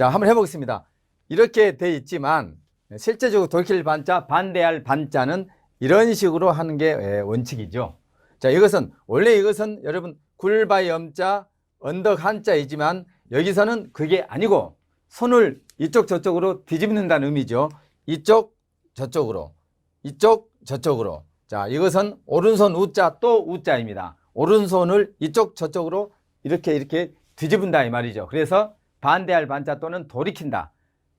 자, 한번 해보겠습니다. 이렇게 돼 있지만 실제적으로 돌킬 반자, 반대할 반자는 이런 식으로 하는 게 예, 원칙이죠. 자, 이것은 원래 이것은 여러분 굴바이 엄자, 언덕 한자이지만 여기서는 그게 아니고 손을 이쪽 저쪽으로 뒤집는다는 의미죠. 이쪽 저쪽으로, 이쪽 저쪽으로. 자, 이것은 오른손 우자 또 우자입니다. 오른손을 이쪽 저쪽으로 이렇게 이렇게 뒤집은다 이 말이죠. 그래서 반대할 반자 또는 돌이킨다.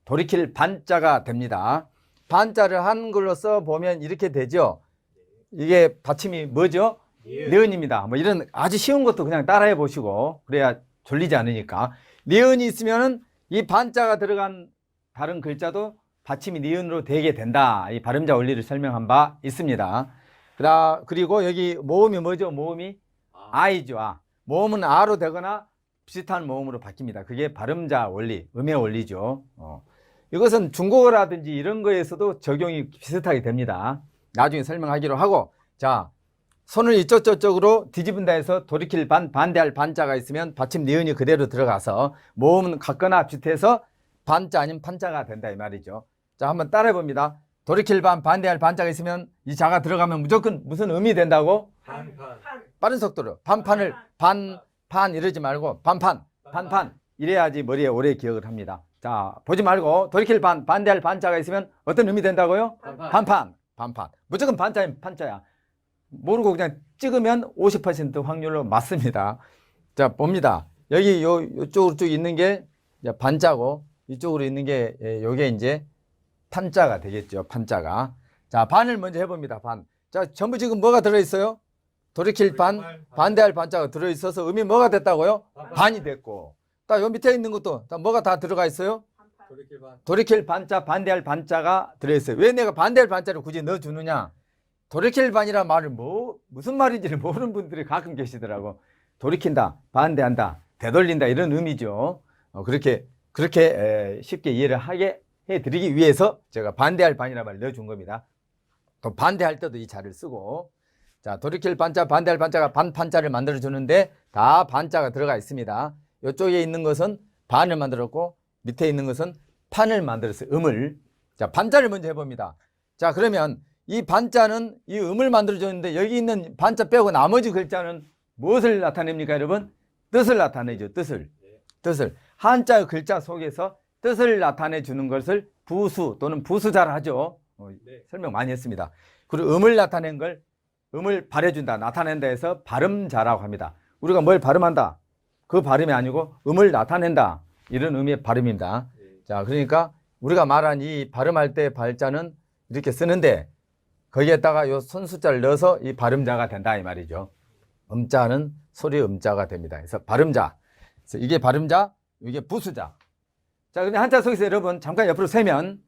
돌이킬 반자가 됩니다. 반자를 한글로 써 보면 이렇게 되죠. 이게 받침이 뭐죠? 니은입니다. 뭐 이런 아주 쉬운 것도 그냥 따라해 보시고 그래야 졸리지 않으니까 니은이 있으면은 이 반자가 들어간 다른 글자도 받침이 니은으로 되게 된다. 이 발음자 원리를 설명한 바 있습니다. 그다 그리고 여기 모음이 뭐죠? 모음이 아이죠. 아. 모음은 아로 되거나 비슷한 모음으로 바뀝니다. 그게 발음자 원리, 음의 원리죠. 어. 이것은 중국어라든지 이런 거에서도 적용이 비슷하게 됩니다. 나중에 설명하기로 하고 자 손을 이쪽 저쪽으로 뒤집은다 해서 돌이킬 반 반대할 반자가 있으면 받침 니은이 그대로 들어가서 모음은 같거나 비슷해서 반자 아니면 판자가 된다 이 말이죠. 자 한번 따라해 봅니다. 돌이킬 반 반대할 반자가 있으면 이 자가 들어가면 무조건 무슨 음이 된다고? 반판 빠른 속도로 반판을 반 판 이러지 말고 반판 반판 이래야지 머리에 오래 기억을 합니다. 자 보지 말고 돌이킬 반 반대할 반자가 있으면 어떤 의미 된다고요? 반판 반판 반판 무조건 반자면 판자야. 모르고 그냥 찍으면 50% 확률로 맞습니다. 자 봅니다. 여기 요 요쪽으로 쭉 있는 게 반자고 이쪽으로 있는 게 예, 요게 이제 판자가 되겠죠. 판자가. 자 반을 먼저 해봅니다. 반. 자 전부 지금 뭐가 들어 있어요? 돌이킬 반 반대할 반자가 들어 있어서 의미 뭐가 됐다고요? 반이 됐고. 딱 요 밑에 있는 것도 다 뭐가 다 들어가 있어요? 돌이킬 반 돌이킬 반자, 반대할 반자가 들어있어요. 왜 내가 반대할 반자를 굳이 넣어주느냐? 돌이킬 반이란 말을 뭐, 무슨 말인지를 모르는 분들이 가끔 계시더라고. 돌이킨다, 반대한다, 되돌린다, 이런 의미죠. 어, 그렇게, 그렇게 에, 쉽게 이해를 하게 해드리기 위해서 제가 반대할 반이라는 말을 넣어준 겁니다. 또 반대할 때도 이 자를 쓰고. 자, 돌이킬 반자, 반대할 반자가 반판자를 만들어 주는데 다 반자가 들어가 있습니다. 이쪽에 있는 것은 반을 만들었고 밑에 있는 것은 판을 만들었어요. 음을. 자, 반자를 먼저 해 봅니다. 자, 그러면 이 반자는 이 음을 만들어 줬는데 여기 있는 반자 빼고 나머지 글자는 무엇을 나타냅니까, 여러분? 뜻을 나타내죠. 뜻을. 뜻을. 한자 글자 속에서 뜻을 나타내 주는 것을 부수 또는 부수자라 하죠. 어, 네. 설명 많이 했습니다. 그리고 음을 나타낸 걸 음을 발해준다, 나타낸다 해서 발음자라고 합니다. 우리가 뭘 발음한다? 그 발음이 아니고 음을 나타낸다. 이런 의미의 발음입니다. 네. 자, 그러니까 우리가 말한 이 발음할 때 발자는 이렇게 쓰는데 거기에다가 요 손수자를 넣어서 이 발음자가 된다 이 말이죠. 음자는 소리 음자가 됩니다. 그래서 발음자. 그래서 이게 발음자, 이게 부수자. 자, 근데 한자 속에서 여러분 잠깐 옆으로 세면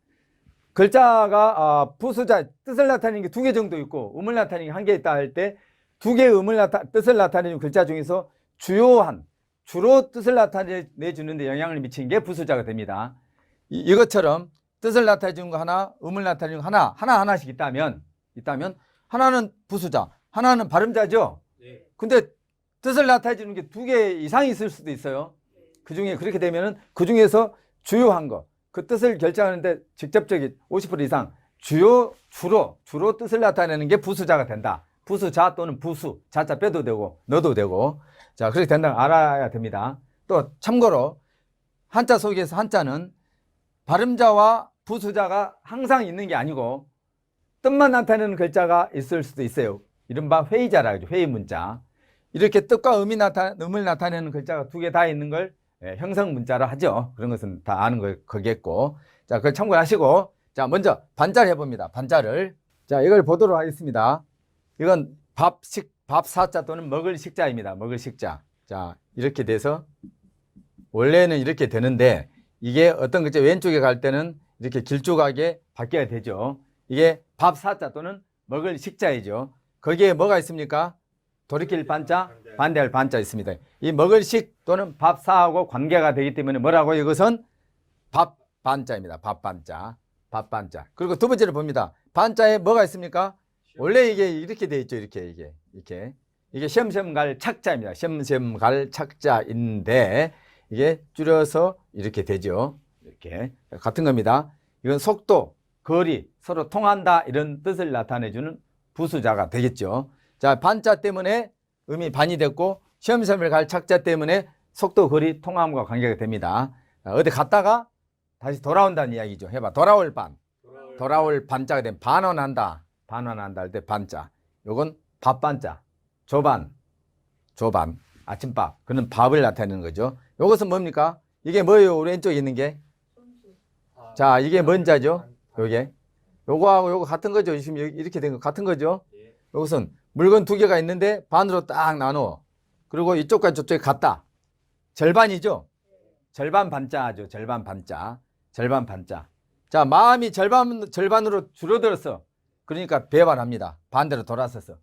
글자가 아, 부수자 뜻을 나타내는 게 두 개 정도 있고 음을 나타내는 게 한 개 있다 할 때 두 개의 음을 나타 뜻을 나타내는 글자 중에서 주요한 주로 뜻을 나타내 주는데 영향을 미치는 게 부수자가 됩니다. 이, 이것처럼 뜻을 나타내 주는 거 하나, 음을 나타내 주는 거 하나, 하나 하나씩 있다면 있다면 하나는 부수자, 하나는 발음자죠. 네. 근데 뜻을 나타내 주는 게 두 개 이상이 있을 수도 있어요. 그 중에 그렇게 되면은 그 중에서 주요한 거, 그 뜻을 결정하는데 직접적인 50% 이상 주요 주로 주로 뜻을 나타내는 게 부수자가 된다. 부수자 또는 부수 자자 빼도 되고 넣어도 되고 자 그렇게 된다 알아야 됩니다. 또 참고로 한자 속에서 한자는 발음자와 부수자가 항상 있는 게 아니고 뜻만 나타내는 글자가 있을 수도 있어요. 이른바 회의자라 하죠. 회의 문자. 이렇게 뜻과 음이 나타, 음을 나타내는 글자가 두 개 다 있는 걸 예, 형성 문자라 하죠. 그런 것은 다 아는 거, 거겠고. 자, 그걸 참고하시고. 자, 먼저 반자를 해봅니다. 반자를. 자, 이걸 보도록 하겠습니다. 이건 밥식, 밥사자 또는 먹을 식자입니다. 먹을 식자. 자, 이렇게 돼서 원래는 이렇게 되는데 이게 어떤 글자 왼쪽에 갈 때는 이렇게 길쭉하게 바뀌어야 되죠. 이게 밥사자 또는 먹을 식자이죠. 거기에 뭐가 있습니까? 돌이킬 반자, 반대할 반자 있습니다. 이 먹을 식 또는 밥사하고 관계가 되기 때문에 뭐라고 이것은 밥 반자입니다. 밥 반자, 밥 반자. 그리고 두 번째로 봅니다. 반자에 뭐가 있습니까? 원래 이게 이렇게 돼 있죠. 이렇게 이게 이렇게 이게 시험시험갈 착자입니다. 시험시험갈 착자인데 이게 줄여서 이렇게 되죠. 이렇게 같은 겁니다. 이건 속도, 거리, 서로 통한다 이런 뜻을 나타내주는 부수자가 되겠죠. 자, 반자 때문에 음이 반이 됐고 시험시험을 갈 착자 때문에 속도, 거리, 통함과 관계가 됩니다. 자, 어디 갔다가 다시 돌아온다는 이야기죠. 해봐. 돌아올 반. 돌아올 반자가 되면 반원한다. 반원한다 할 때 반자. 요건 밥반자. 조반. 조반. 아침밥. 그는 밥을 나타내는 거죠. 요것은 뭡니까? 이게 뭐예요? 왼쪽에 있는 게? 자, 이게 뭔 자죠? 요게. 요거하고 요거 같은 거죠. 지금 이렇게 된 거 같은 거죠? 요것은 물건 두 개가 있는데 반으로 딱 나누어. 그리고 이쪽과 저쪽에 같다. 절반이죠? 절반 반자죠. 절반 반자. 절반 반자. 자, 마음이 절반, 절반으로 줄어들었어. 그러니까 배반합니다. 반대로 돌아서서.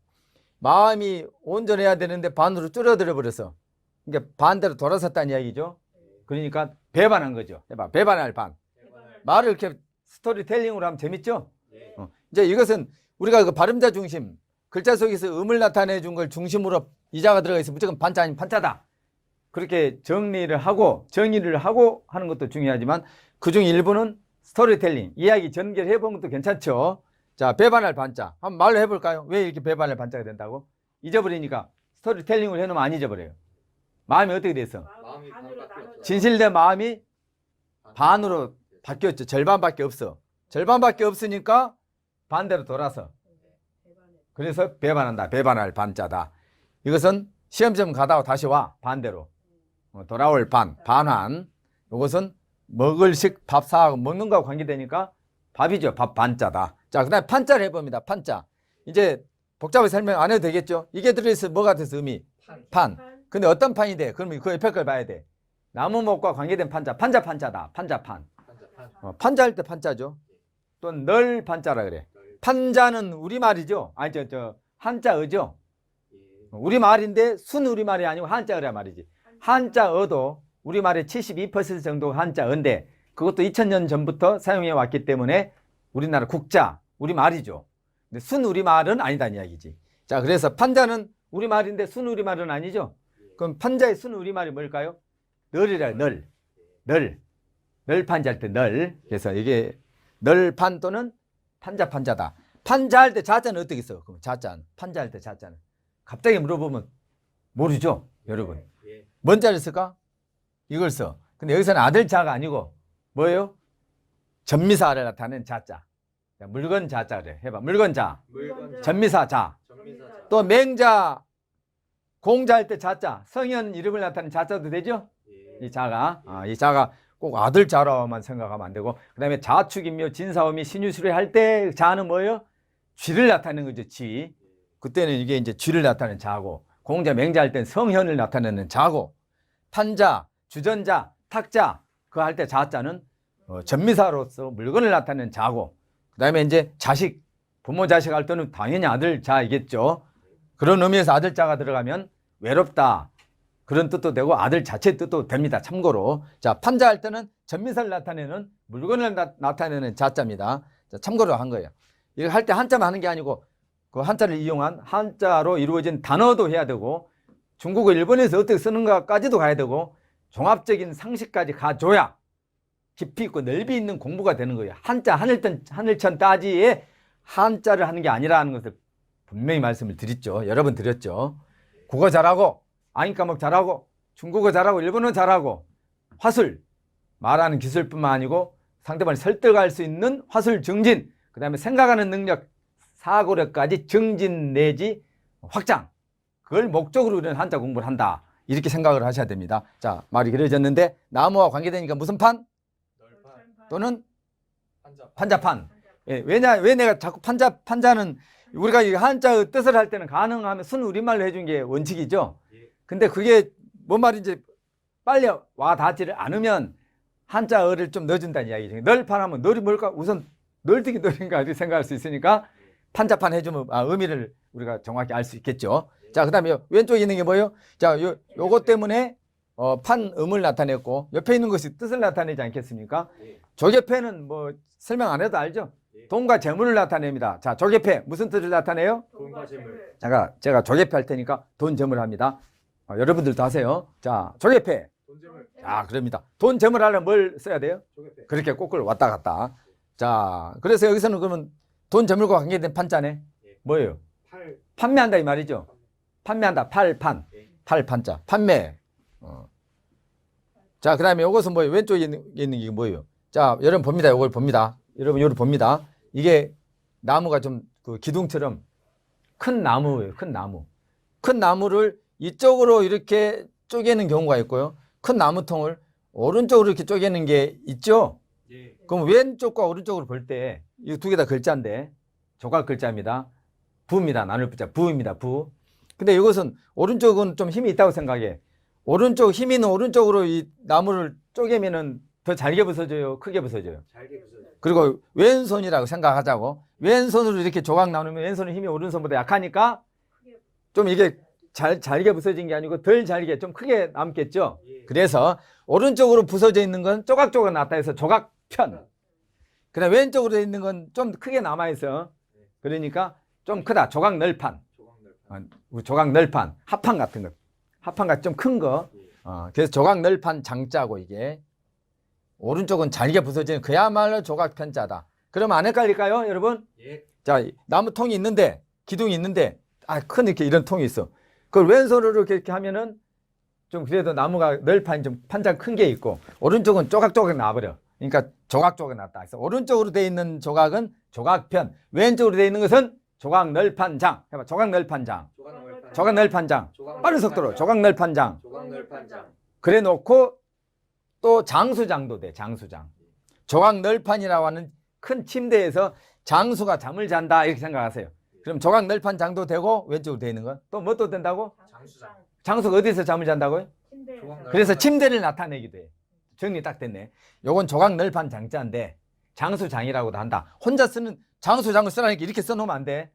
마음이 온전해야 되는데 반으로 줄어들어 버렸어. 그러니까 반대로 돌아섰다는 이야기죠. 그러니까 배반한 거죠. 해봐. 배반할 반. 말을 이렇게 스토리텔링으로 하면 재밌죠? 어. 이제 이것은 우리가 그 발음자 중심, 글자 속에서 음을 나타내 준 걸 중심으로 이자가 들어가 있으면 무조건 반자 아니면 반자다. 그렇게 정리를 하고 정의를 하고 하는 것도 중요하지만 그중 일부는 스토리텔링, 이야기 전개를 해보는 것도 괜찮죠. 자, 배반할 반자. 한번 말로 해볼까요? 왜 이렇게 배반할 반자가 된다고? 잊어버리니까 스토리텔링을 해놓으면 안 잊어버려요. 마음이 어떻게 됐어? 마음이. 진실된 마음이 반으로 바뀌었죠. 절반밖에 없어. 절반밖에 없으니까 반대로 돌아서. 그래서 배반한다. 배반할 반자다. 이것은 시험점 가다가 다시 와. 반대로. 어, 돌아올 반. 반환. 이것은 먹을 식 밥 사하고 먹는 거와 관계되니까 밥이죠. 밥 반자다. 자, 그 다음에 판자를 해봅니다. 판자. 이제 복잡하게 설명 안 해도 되겠죠? 이게 들어있어 뭐가 돼서 의미? 판. 판. 근데 어떤 판이 돼? 그러면 그 옆에 걸 봐야 돼. 나무목과 관계된 판자. 판자 판자다. 판자 판. 판자, 판. 어, 판자할 때 판자죠. 또널 판자라 그래. 판자는 우리말이죠. 아니 저 저 한자어죠. 예. 우리말인데 순 우리말이 아니고 한자어란 말이지. 한자어도 우리말의 72% 정도 한자어인데 그것도 2000년 전부터 사용해 왔기 때문에 우리나라 국자, 우리말이죠. 근데 순 우리말은 아니다는 이야기지. 자, 그래서 판자는 우리말인데 순 우리말은 아니죠. 그럼 판자의 순 우리말이 뭘까요? 널이라 널. 널. 널 판자 할 때 널. 그래서 이게 널판 또는 판자 판자다. 판자할 때 자자는 어떻게 써? 그럼 자자는 판자할 때 자자는 갑자기 물어보면 모르죠, 여러분. 예. 뭔 자를 쓸까? 이걸 써. 근데 여기서는 아들 자가 아니고 뭐예요? 전미사를 나타내는 자자. 자, 물건 자자 그래. 해봐. 물건 자. 물건 전미사 자. 전미사 자. 또 맹자 공자할 때 자자. 성현 이름을 나타내는 자자도 되죠? 예. 이 자가 아, 이 자가 꼭 아들 자라만 생각하면 안 되고 그다음에 자축이며 진사오미 신유술회 할때 자는 뭐예요? 쥐를 나타내는 거죠. 쥐. 그때는 이게 이제 쥐를 나타내는 자고 공자 맹자 할 땐 성현을 나타내는 자고 판자, 주전자, 탁자 그 할 때 자자는 어, 전미사로서 물건을 나타내는 자고 그다음에 이제 자식 부모 자식 할 때는 당연히 아들 자이겠죠. 그런 의미에서 아들 자가 들어가면 외롭다 그런 뜻도 되고 아들 자체 뜻도 됩니다. 참고로 자 판자 할 때는 전미사를 나타내는 물건을 나, 타내는 자자입니다. 자, 참고로 한 거예요. 이거 할 때 한자만 하는 게 아니고 그 한자를 이용한 한자로 이루어진 단어도 해야 되고 중국어 일본에서 어떻게 쓰는가까지도 가야 되고 종합적인 상식까지 가줘야 깊이 있고 넓이 있는 공부가 되는 거예요. 한자 하늘천 하늘천 따지에 한자를 하는 게 아니라는 것을 분명히 말씀을 드렸죠. 여러 번 드렸죠. 국어 잘하고 아인 과목 잘하고 중국어 잘하고 일본어 잘하고 화술 말하는 기술뿐만 아니고 상대방을 설득할 수 있는 화술 증진 그 다음에 생각하는 능력 사고력까지 증진 내지 확장 그걸 목적으로 우리는 한자 공부를 한다 이렇게 생각을 하셔야 됩니다 자 말이 길어졌는데 나무와 관계되니까 무슨 판. 또는 판자. 판자판 예, 왜냐 왜 내가 자꾸 판자 판자는 우리가 이 한자의 뜻을 할 때는 가능하면 순 우리말로 해준 게 원칙이죠 예. 근데 그게 뭔 말인지 빨리 와 닿지를 않으면 한자어를 좀 넣어준다는 이야기죠. 널판하면 널이 뭘까? 우선 널뛰기 널인가 이렇게 생각할 수 있으니까 판자판 해주면 아, 의미를 우리가 정확히 알 수 있겠죠. 자, 그 다음에 왼쪽에 있는 게 뭐예요? 자, 요 요것 때문에 어, 판음을 나타냈고 옆에 있는 것이 뜻을 나타내지 않겠습니까? 예. 조개패는 뭐 설명 안 해도 알죠? 예. 돈과 재물을 나타냅니다. 자, 조개패 무슨 뜻을 나타내요? 돈과 재물. 제가 제가 조개패 할 테니까 돈 재물 합니다. 어, 여러분들도 하세요. 자, 조개패. 자, 그럽니다. 돈 재물 하려면 뭘 써야 돼요? 조개패. 그렇게 꼬끌 왔다 갔다. 자, 그래서 여기서는 그러면 돈 재물과 관계된 판자네. 뭐예요? 팔. 판매한다 이 말이죠. 판매 한다. 팔판. 팔판자. 판매. 어. 자, 그다음에 이것은 뭐예요? 왼쪽에 있는, 있는 게 뭐예요? 자, 여러분 봅니다. 이걸 봅니다. 여러분 요를 봅니다. 이게 나무가 좀 그 기둥처럼 큰 나무예요. 큰 나무. 큰 나무를 이쪽으로 이렇게 쪼개는 경우가 있고요. 큰 나무통을 오른쪽으로 이렇게 쪼개는 게 있죠. 예. 그럼 왼쪽과 오른쪽으로 볼 때 이 두 개 다 글자인데 조각 글자입니다. 부입니다. 나눌 부자 부입니다. 부. 근데 이것은 오른쪽은 좀 힘이 있다고 생각해. 오른쪽 힘 있는 오른쪽으로 이 나무를 쪼개면은 더 잘게 부서져요. 크게 부서져요. 잘게 부서져. 그리고 왼손이라고 생각하자고. 왼손으로 이렇게 조각 나누면 왼손의 힘이 오른손보다 약하니까 좀 이게 잘 잘게 부서진 게 아니고 덜 잘게 좀 크게 남겠죠. 예. 그래서 오른쪽으로 부서져 있는 건 조각조각 났다 해서 조각편. 그다음 왼쪽으로 돼 있는 건 좀 크게 남아 있어. 그러니까 좀 크다. 조각 널판. 조각 널판. 합판 같은 거. 합판 같이 좀 큰 거. 예. 어, 그래서 조각 널판 장자고 이게 오른쪽은 잘게 부서지는 그야말로 조각 편자다. 그러면 안 헷갈릴까요, 여러분? 예. 자, 이 나무 통이 있는데 기둥이 있는데 아, 큰 이렇게 이런 통이 있어. 그걸 왼손으로 이렇게, 하면은 좀 그래도 나무가 널판이 좀 판장 큰 게 있고 오른쪽은 조각조각 나버려. 그러니까 조각조각 났다. 그래서 오른쪽으로 돼 있는 조각은 조각편, 왼쪽으로 돼 있는 것은 조각 널판장. 해봐, 조각 널판장. 조각 널판장. 빠른 속도로 조각 널판장. 조각 넓판장. 그래 놓고 또 장수장도 돼 장수장 조각 널판이라고 하는 큰 침대에서 장수가 잠을 잔다 이렇게 생각하세요 그럼 조각 널판 장도 되고 왼쪽으로 돼 있는 건또뭐또 된다고 장수장. 장수가 어디서 잠을 잔다고요 조각 그래서. 침대를 나타내기도 해 정리 딱 됐네 요건 조각 널판 장자인데 장수장이라고도 한다 혼자 쓰는 장수장을 쓰라니까 이렇게 써놓으면 안 돼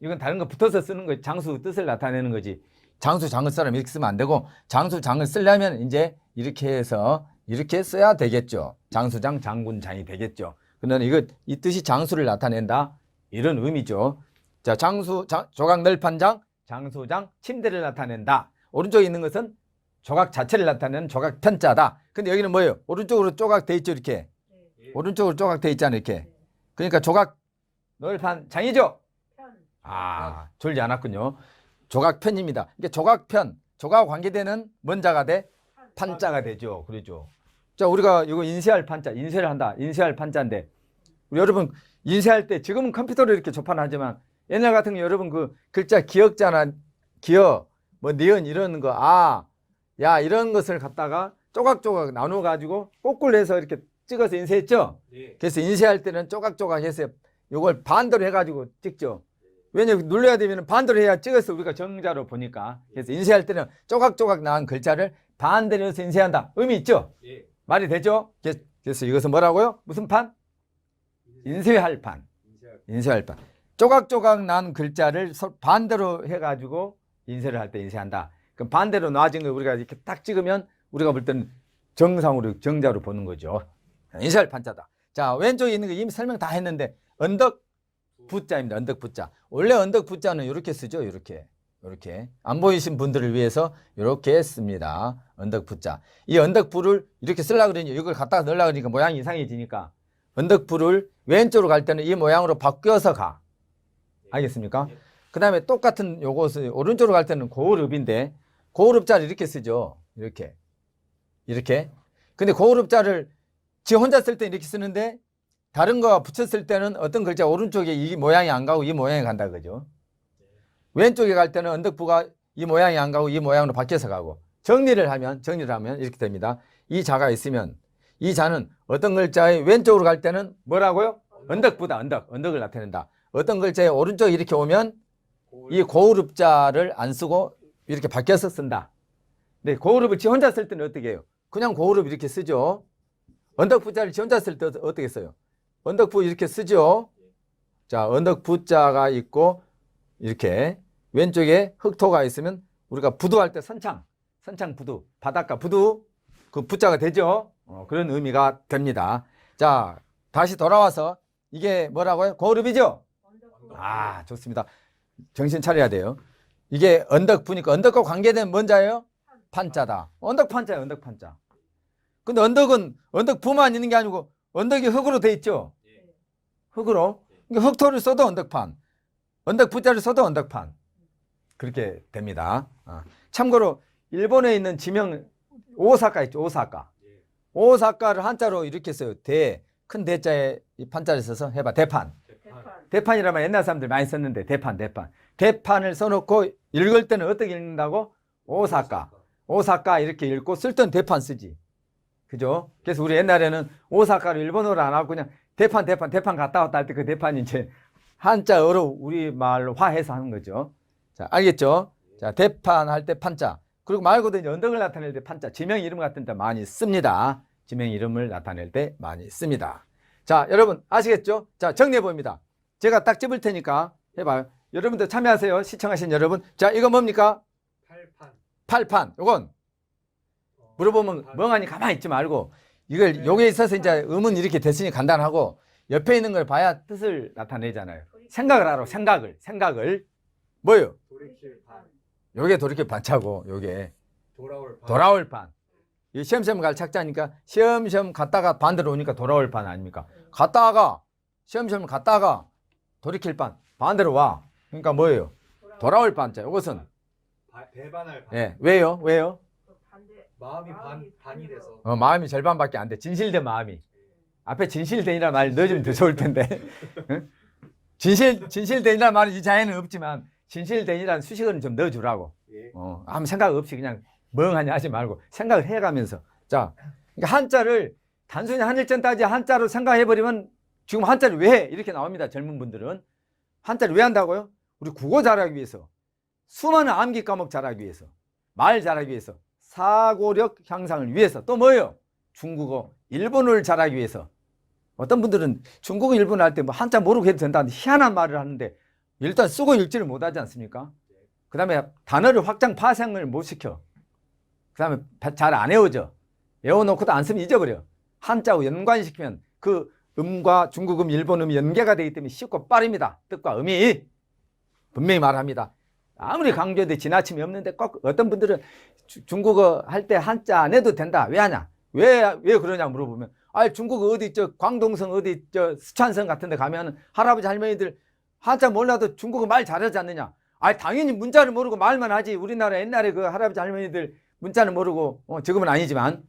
이건 다른 거 붙어서 쓰는 거 장수 뜻을 나타내는 거지 장수장을 쓰라면 이렇게 쓰면 안 되고 장수장을 쓰려면 이제 이렇게 해서 이렇게 써야 되겠죠. 장수장, 장군장이 되겠죠. 그러나 이거 이 뜻이 장수를 나타낸다 이런 의미죠. 자, 장수, 장, 조각 널판장, 장수장, 침대를 나타낸다. 오른쪽에 있는 것은 조각 자체를 나타내는 조각 편자다. 근데 여기는 뭐예요? 오른쪽으로 조각 돼 있죠, 이렇게. 예. 오른쪽으로 조각 돼 있잖아요, 이렇게. 그러니까 조각 널판장이죠. 아, 졸지 않았군요. 조각 편입니다. 그러니까 조각 편, 조각 관계되는 뭔자가 돼? 판자가 되죠. 그러죠. 자, 우리가 이거 인쇄할 판자, 인쇄를 한다. 인쇄할 판자인데, 우리 여러분 인쇄할 때 지금은 컴퓨터로 이렇게 접한하지만 옛날 같은 거 여러분 그 글자 기억자나 기억, 뭐 니은 이런 거, 아, 야 이런 것을 갖다가 조각조각 나눠 가지고 꼬꾸로 해서 이렇게 찍어서 인쇄했죠. 예. 그래서 인쇄할 때는 조각조각 해서 이걸 반대로 해가지고 찍죠. 왜냐면 눌러야 되면 반대로 해야 찍어서 우리가 정자로 보니까. 그래서 인쇄할 때는 조각조각 나온 글자를 반대로 해서 인쇄한다. 의미 있죠? 예. 말이 되죠? 그래서- 이것은 뭐라고요? 무슨 판? 인쇄할 판. 인쇄할 판. 조각조각 난 글자를 서- 반대로 해가지고 인쇄를 할 때 인쇄한다. 그럼 반대로 놔진 거 우리가 이렇게 딱 찍으면 우리가 볼 때는 정상으로 정자로 보는 거죠. 인쇄할 판자다. 자 왼쪽에 있는 거 이미 설명 다 했는데 언덕 부자입니다. 언덕 부자. 원래 언덕 부자는 이렇게 쓰죠. 이렇게. 이렇게 안 보이신 분들을 위해서 이렇게 씁니다. 언덕 부자. 이 언덕 부를 이렇게 쓰려고 그러니 이걸 갖다가 넣으려고 그러니까 모양이 이상해지니까 언덕 부를 왼쪽으로 갈 때는 이 모양으로 바뀌어서 가. 알겠습니까? 예. 그 다음에 똑같은 요것을 오른쪽으로 갈 때는 고흐룹인데 고흐룹자를 이렇게 쓰죠. 이렇게. 이렇게. 근데 고흐룹자를 지 혼자 쓸 때 이렇게 쓰는데 다른 거 붙였을 때는 어떤 글자 오른쪽에 이 모양이 안 가고 이 모양이 간다 그죠. 왼쪽에 갈 때는 언덕부가 이 모양이 안 가고 이 모양으로 바뀌어서 가고 정리를 하면 정리를 하면 이렇게 됩니다. 이 자가 있으면 이 자는 어떤 글자의 왼쪽으로 갈 때는 뭐라고요? 언덕부다 언덕 언덕을 나타낸다. 어떤 글자의 오른쪽 이렇게 오면. 이 고흐룹자를 안 쓰고 이렇게 바뀌어서 쓴다. 근데 고흐룹을 지 혼자 쓸 때는 어떻게 해요? 그냥 고흐룹 이렇게 쓰죠. 언덕부자를 지 혼자 쓸 때 어떻게 써요? 언덕부 이렇게 쓰죠. 자, 언덕부자가 있고 이렇게 왼쪽에 흑토가 있으면 우리가 부두할 때 선창, 선창 부두, 바닷가 부두 그 부자가 되죠. 어, 그런 의미가 됩니다. 자, 다시 돌아와서 이게 뭐라고요? 고흐룹이죠? 아, 좋습니다. 정신 차려야 돼요. 이게 언덕 부니까 언덕과 관계된 뭔자예요? 판자다. 언덕 판자예요, 언덕 판자. 근데 언덕은 언덕 부만 있는 게 아니고 언덕이 흙으로 돼 있죠. 예. 흙으로. 그러니까 흙토를 써도 언덕판. 언덕 부자를 써도 언덕판. 그렇게 됩니다. 아. 참고로 일본에 있는 지명 오사카 있죠. 오사카. 예. 오사카를 한자로 이렇게 써요. 대. 큰 대자에 이 판자를 써서 해봐. 대판. 대판. 대판이라면 옛날 사람들 많이 썼는데 대판, 대판. 대판을 써놓고 읽을 때는 어떻게 읽는다고? 오사카. 오사카 이렇게 읽고 쓸 때는 대판 쓰지. 그죠? 그래서 우리 옛날에는 오사카를 일본어로 안 하고 그냥 대판, 대판, 대판 갔다 왔다 할 때 그 대판이 이제 한자어로 우리 말로 화해서 하는 거죠. 자, 알겠죠? 자, 대판 할 때 판자. 그리고 말 그대로 이제 언덕을 나타낼 때 판자. 지명 이름 같은 데 많이 씁니다. 지명 이름을 나타낼 때 많이 씁니다. 자, 여러분 아시겠죠? 자, 정리해 봅니다. 제가 딱 집을 테니까 해봐요. 여러분들 참여하세요. 시청하신 여러분. 자, 이거 뭡니까? 팔판. 팔판. 요건 어, 물어보면 팔. 멍하니 가만히 있지 말고 이걸 요게 있어서 이제 음은 이렇게 됐으니 간단하고 옆에 있는 걸 봐야 뜻을 나타내잖아요. 생각을 하라. 생각을. 생각을. 뭐요? 돌이킬 판. 요게 돌이켜 반차고 요게 돌아올 판. 돌아올 판. 이 시험시험 갈 착자니까 시험시험 갔다가 반대로 오니까 돌아올 판 아닙니까? 갔다가 시험시험 갔다가 돌이킬 판 반대로 와. 그러니까 뭐예요? 돌아올 판자. 이것은 바- 배반할 판. 예 왜요? 왜요? 마음이 반 반이 돼서. 어, 마음이 절반밖에 안 돼. 진실된 마음이. 앞에 진실된이라 말 넣어주면 더 좋을 텐데. 응? 진실 진실된이라 말은 이 자에는 없지만 진실된이라는 수식어는 좀 넣어주라고. 예. 어, 아무 생각 없이 그냥 멍하니 하지 말고 생각을 해가면서. 자, 그러니까 한자를 단순히 한일전 따지 한자로 생각해버리면 지금 한자를 왜 해? 이렇게 나옵니다. 젊은 분들은. 한자를 왜 한다고요? 우리 국어 잘하기 위해서. 수많은 암기 과목 잘하기 위해서. 말 잘하기 위해서. 사고력 향상을 위해서. 또 뭐예요? 중국어, 일본어를 잘하기 위해서. 어떤 분들은 중국어, 일본어 할 때 뭐 한자 모르고 해도 된다는데 희한한 말을 하는데 일단 쓰고 읽지를 못하지 않습니까? 그 다음에 단어를 확장 파생을 못 시켜. 그 다음에 잘 안 외워져. 외워놓고도 안 쓰면 잊어버려. 한자하고 연관시키면 그 음과 중국음, 일본음이 연계가 되기 때문에 쉽고 빠릅니다. 뜻과 음이. 분명히 말합니다. 아무리 강조해도 지나침이 없는데 꼭 어떤 분들은 주- 중국어 할 때 한자 안 해도 된다. 왜 하냐? 왜, 왜 그러냐 물어보면 아 중국어 어디 저 광동성 어디 저 스촨성 같은 데 가면 할아버지 할머니들 한자 몰라도 중국어 말 잘하지 않느냐? 아 당연히 문자를 모르고 말만 하지. 우리나라 옛날에 그 할아버지 할머니들 문자는 모르고 어, 지금은 아니지만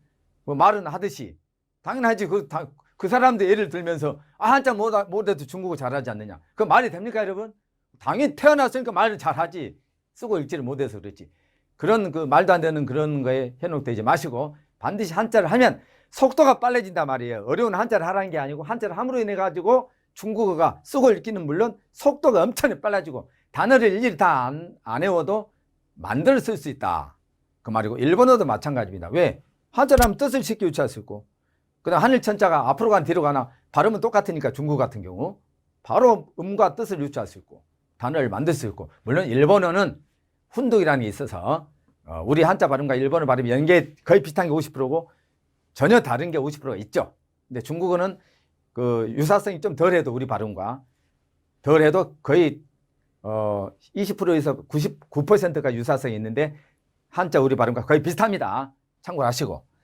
뭐 말은 하듯이 당연하지. 그, 다, 그 사람들 예를 들면서 아 한자 못하- 못해도 중국어 잘하지 않느냐? 그 말이 됩니까 여러분? 당연히 태어났으니까 말을 잘하지. 쓰고 읽지를 못해서 그렇지. 그런 그 말도 안 되는 그런 거에 현혹되지 마시고 반드시 한자를 하면 속도가 빨라진단 말이에요. 어려운 한자를 하라는 게 아니고 한자를 함으로 인해 가지고 중국어가 쓰고 읽기는 물론 속도가 엄청 빨라지고 단어를 일일이 다안 안 외워도 만들어 쓸 수 있다. 그 말이고 일본어도 마찬가지입니다. 왜? 한자를 하면 뜻을 쉽게 유추할 수 있고 그다음 하늘 천자가 앞으로 가나 뒤로 가나 발음은 똑같으니까 중국 같은 경우 바로 음과 뜻을 유추할 수 있고 단어를 만들 수 있고 물론 일본어는 훈독이라는 게 있어서 어, 우리 한자 발음과 일본어 발음이 연계 거의 비슷한 게 50%고 전혀 다른 게 50%가 있죠. 근데 중국어는 그 유사성이 좀 덜해도 우리 발음과 덜해도 거의 어 20%에서 99%가 유사성이 있는데 한자 우리 발음과 거의 비슷합니다. 참고하시고